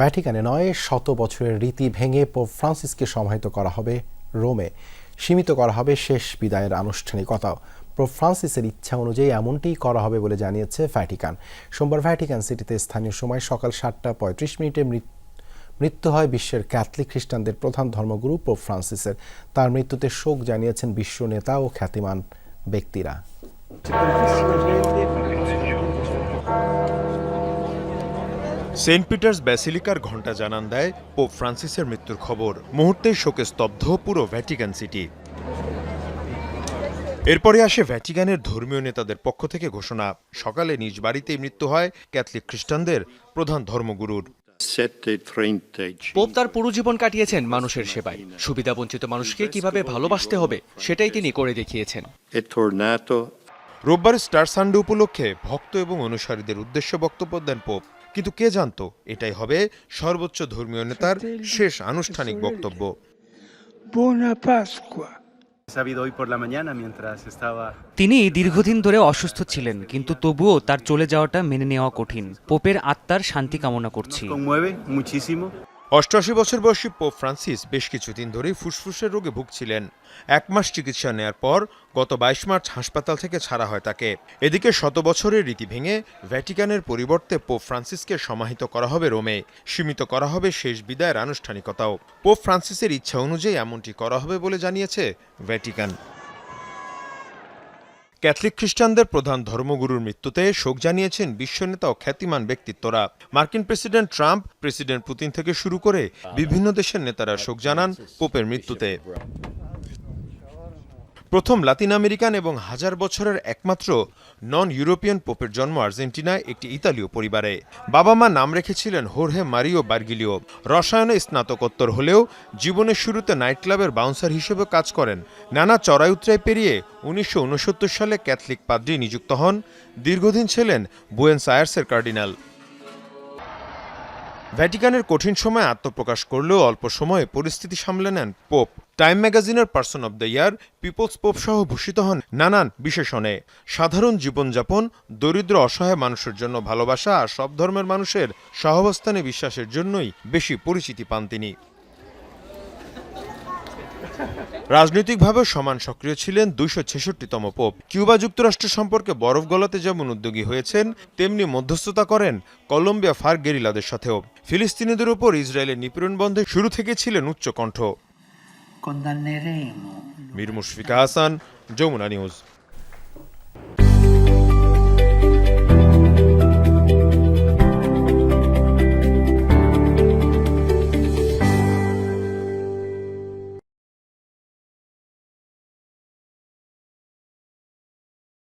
ভ্যাটিকানে নয়, শত বছরের রীতি ভেঙে পোপ ফ্রান্সিসকে সমাহিত করা হবে রোমে। সীমিত করা হবে শেষ বিদায়ের আনুষ্ঠানিকতাও। পোপ ফ্রান্সিসের ইচ্ছা অনুযায়ী এমনটিই করা হবে বলে জানিয়েছে ভ্যাটিকান। সোমবার ভ্যাটিকান সিটিতে স্থানীয় সময় সকাল সাতটা পঁয়ত্রিশ মিনিটে মৃত্যু হয় বিশ্বের ক্যাথলিক খ্রিস্টানদের প্রধান ধর্মগুরু পোপ ফ্রান্সিসের। তার মৃত্যুতে শোক জানিয়েছেন বিশ্ব নেতা ও খ্যাতিমান ব্যক্তিরা। সেন্ট পিটার্স ব্যাসিলিকার ঘণ্টা জানান দেয় পোপ ফ্রান্সিসের মৃত্যুর খবর। মুহূর্তে শোকে স্তব্ধ পুরো ভ্যাটিকান সিটি। এরপরে আসে ভ্যাটিকানের ধর্মীয় নেতাদের পক্ষ থেকে ঘোষণা। সকালে নিজ বাড়িতেই মৃত্যু হয় ক্যাথলিক খ্রিস্টানদের প্রধান ধর্মগুরুর। পোপ তার পুরো জীবন কাটিয়েছেন মানুষের সেবায়। সুবিধাবঞ্চিত মানুষকে কীভাবে ভালোবাসতে হবে সেটাই তিনি করে দেখিয়েছেন। রোববার স্টার সানডে উপলক্ষে ভক্ত এবং অনুসারীদের উদ্দেশ্যে বক্তব্য দেন পোপ। কিন্তু কে জানতো? এটাই হবে সর্বোচ্চ ধর্মীয় নেতার শেষ আনুষ্ঠানিক বক্তব্য। তিনি দীর্ঘদিন ধরে অসুস্থ ছিলেন কিন্তু তবুও তার চলে যাওয়াটা মেনে নেওয়া কঠিন। পোপের আত্মার শান্তি কামনা করছি। অষ্টআশি বছর বয়সী পোপ ফ্রান্সিস বেশ কিছুদিন ধরেই ফুসফুসের রোগে ভুগছিলেন। এক মাস চিকিৎসা নেয়ার পর গত বাইশ মার্চ হাসপাতাল থেকে ছাড়া হয় তাকে। এদিকে শত বছরের রীতি ভেঙে ভ্যাটিকানের পরিবর্তে পোপ ফ্রান্সিসকে সমাহিত করা হবে রোমে, সীমিত করা হবে শেষ বিদায়ের আনুষ্ঠানিকতাও। পোপ ফ্রান্সিসের ইচ্ছা অনুযায়ী এমনটি করা হবে বলে জানিয়েছে ভ্যাটিকান। ক্যাথলিক খ্রিস্টানদের প্রধান ধর্মগুরুর মৃত্যুতে শোক জানিয়েছেন বিশ্বনেতা ও খ্যাতিমান ব্যক্তিত্বরা। মার্কিন প্রেসিডেন্ট ট্রাম্প, প্রেসিডেন্ট পুতিন থেকে শুরু করে বিভিন্ন দেশের নেতারা শোক জানান পোপের মৃত্যুতে। প্রথম লাতিন আমেরিকান এবং হাজার বছরের একমাত্র নন ইউরোপিয়ান পোপের জন্ম আর্জেন্টিনায় একটি ইতালীয় পরিবারে। বাবা মা নাম রেখেছিলেন হোর্হে মারিও বার্গিলিও রসায়নে স্নাতকোত্তর হলেও জীবনের শুরুতে নাইট ক্লাবের বাউন্সার হিসেবে কাজ করেন। নানা চড়াই উতরাই পেরিয়ে উনিশশো উনসত্তর সালে ক্যাথলিক পাদ্রি নিযুক্ত হন। দীর্ঘদিন ছিলেন বুয়েন্স আয়ার্সের কার্ডিনাল ভ্যাটিকানের কঠিন সময় আত্মপ্রকাশ করলেও অল্প সময়ে পরিস্থিতি সামলে নেন পোপ। টাইম ম্যাগাজিনের person of the year, people's pope সহ ভূষিত হন নানান বিশেষণে। সাধারণ জীবনযাপন, দরিদ্র অসহায় মানুষের জন্য ভালোবাসা আর সব ধর্মের মানুষের সহাবস্থানে বিশ্বাসের জন্যই বেশি পরিচিতি পান তিনি। রাজনৈতিকভাবে সমান সক্রিয় ছিলেন দুইশো ছেষট্টিতম পোপ। কিউবা যুক্তরাষ্ট্র সম্পর্কে বরফ গলাতে যেমন উদ্যোগী হয়েছেন তেমনি মধ্যস্থতা করেন কলম্বিয়া ফার গেরিলাদের সাথেও। ফিলিস্তিনিদের ওপর ইসরায়েলের নিপীড়ন বন্ধে শুরু থেকে ছিলেন উচ্চকণ্ঠ। কণ্ঠ মীর মুশফিকা হাসান যমুনা নিউজ।